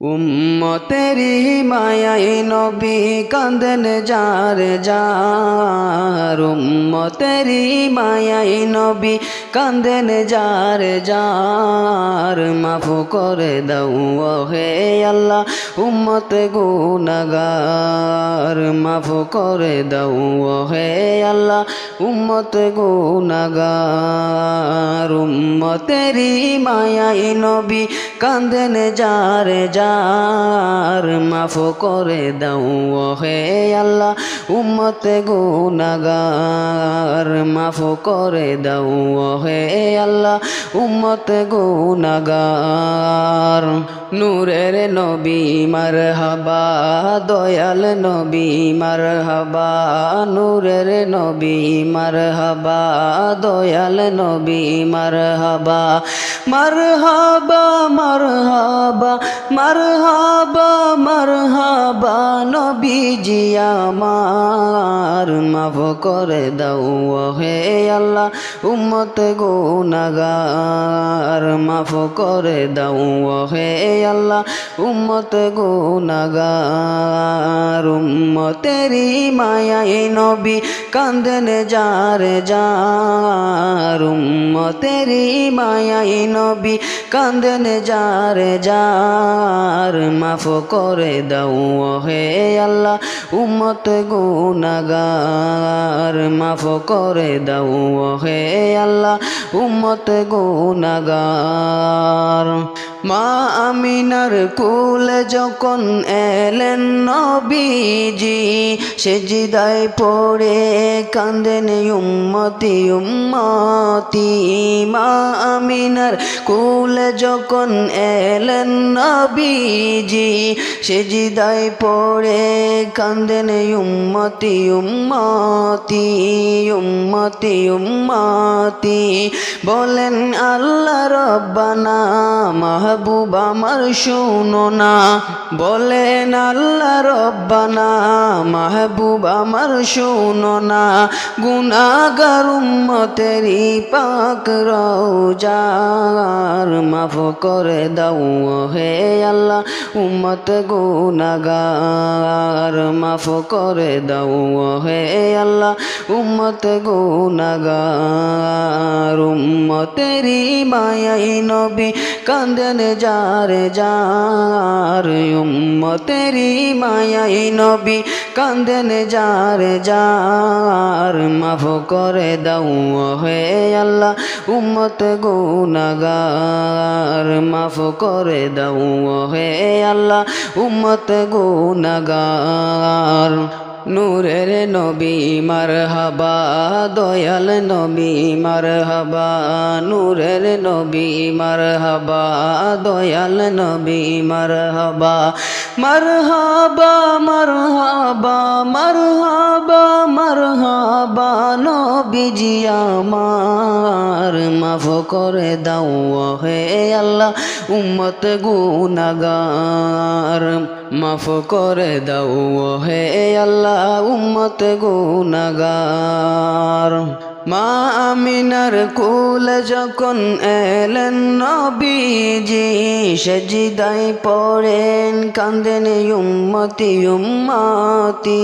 উম্মতেরি মায়াই নবী কান্দন যার যার। উম্মতেরি মায়াই নবী কান্দন যার যার। মাফ করে দাও হে আল্লাহ, উম্মত গুনাগার। মাফ করে দাও হে আল্লাহ, উম্মত গুনাগার। উম্মতেরি মায়াই নবী কান্দেন যার যার। মাফ করে দাও হে আল্লাহ। উম্মত গুনাগার মাফ করে দাও হে আল্লাহ। উম্মত গুনাগার নূরের নবী মার হাবা দয়াল নবী মার হাবা নূরের নবী মার হাবা দয়াল নবী মার হাবা মার হাবা মার হাবা মার হাবা মার নবীজি আমার। মাফ করে দাও হে আল্লাহ, উম্মত গুনাগার। মাফ করে দাও হে আল্লাহ, উম্মত গুনাগার। উম্মতেরি মায়াই নবী কান্দন যার যার। উম্মতেরি মায়াই নবী কান্দন যার যার। মাফ করে দাও হে আল্লাহ, উম্মত গুনাগার। মাফ করে দাও হে আল্লাহ, উম্মত গুনাগার। মা আমিনার কুল যখন এলেন নবীজি, সে জিদায় পড়ে কান্দেন উম্মতি উম্মতি। মা আমিনার কুল যখন এলেন নবীজি, সে জিদায় পড়ে কান্দেন উম্মতি উম্মতি উম্মতি উম্মতি। বলেন, আল্লাহ রব্বানা মাহবুব আমার শুনো না। বলেন আল্লাহ রব্বানা, মাহবুব আমার শুনো না। গুনাগার উম্মতেরি পাক রওজার মাফ করে দাও হে আল্লাহ। উম্মত গুনাগার মাফ করে দাও হে উম্মত গুনাগার উম্মতেরি মায়াই নবী কান্দন যার যার উম্মতেরি মায়াই নবী কান্দন যার যার। মাফ করে দাও হে আল্লাহ, উম্মত গুনাগার। মাফ করে দাও হে আল্লাহ, উম্মত গুনাগার। নূরের নবী মারহাবা, দয়াল নবী মারহাবা, নূরের নবী মারহাবা, দয়াল নবী মারহাবা হাবা মার হাবা নবীজি আমার, মাফ করে দাও হে আল্লাহ, উম্মত গুনাগার। মাফ করে দাও হে আল্লাহ, উম্মত গুনাগার। মা আমিনার কুল যখন এলেন, নবীজি সজিদাই পড়েন কান্দেন উম্মতি উম্মতি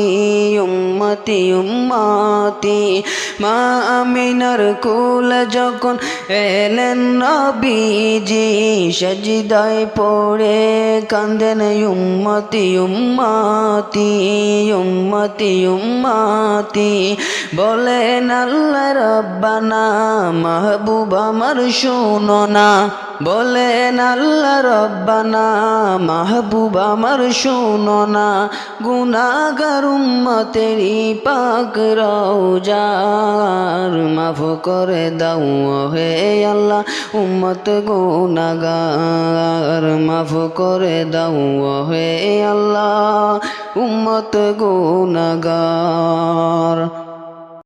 উম্মতি উম্মতি। মা আমিনার কুল যখন এলেন, নবীজি সজিদাই পড়ে কান্দেন উম্মতি উম্মতি উম্মতি উম্মতি। বলেন আল্লাহ রব্বানা, মাহবুব আমার শোনো না। বলেন আল্লাহ রব্বানা, মাহবুব আমার শোনো না। গুনাগার উম্মতেরি পাক রওজার মাফ করে দাও হে আল্লাহ। উম্মত গুনাগার মাফ করে দাও হে আল্লাহ। উম্মত গুনাগার